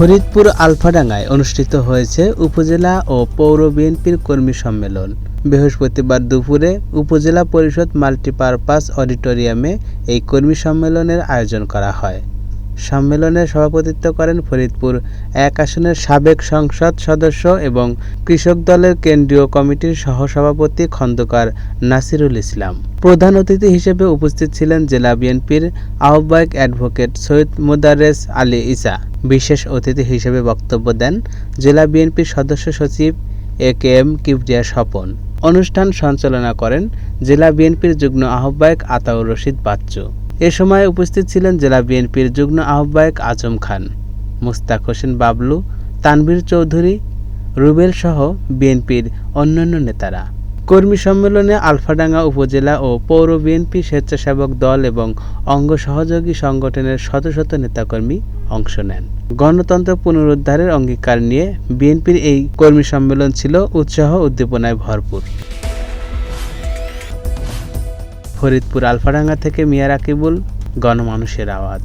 ফরিদপুর আলফাডাঙ্গায় অনুষ্ঠিত হয়েছে উপজেলা ও পৌর বিএনপির কর্মী সম্মেলন। বৃহস্পতিবার দুপুরে উপজেলা পরিষদ মাল্টিপারপাস অডিটোরিয়ামে এই কর্মী সম্মেলনের আয়োজন করা হয়। সম্মেলনে সভাপতিত্ব করেন ফরিদপুর। এক আসনের সাবেক সংসদ সদস্য এবং কৃষক দলের কেন্দ্রীয় কমিটির সহসভাপতি খন্দকার নাসিরুল ইসলাম। প্রধান অতিথি হিসেবে উপস্থিত ছিলেন জেলা বিএনপির আহ্বায়ক অ্যাডভোকেট সৈয়দ মোদারেস আলী ইসা বিশেষ অতিথি হিসেবে বক্তব্য দেন জেলা বিএনপির সদস্য সচিব A K M Kibria Swapan. অনুষ্ঠান সঞ্চালনা করেন জেলা বিএনপির যুগ্ম আহ্বায়ক আতাউর রশিদ বাচ্চু। এ সময় উপস্থিত ছিলেন জেলা বিএনপির যুগ্ম আহ্বায়ক আজম খান, মুস্তাক হোসেন বাবলু তানবীর চৌধুরী, রুবেল সহ বিএনপির অন্যান্য নেতারা। কর্মী সম্মেলনে আলফাডাঙ্গা উপজেলা ও পৌর বিএনপি স্বেচ্ছাসেবক দল এবং অঙ্গ সহযোগী সংগঠনের শত শত নেতাকর্মী অংশ নেন। গণতন্ত্র পুনরুদ্ধারের অঙ্গীকার নিয়ে বিএনপির এই কর্মী সম্মেলন ছিল উৎসাহ উদ্দীপনায় ভরপুর। ফরিদপুর আলফাডাঙ্গা থেকে মিয়া রাকিবুল গণমানুষের আওয়াজ।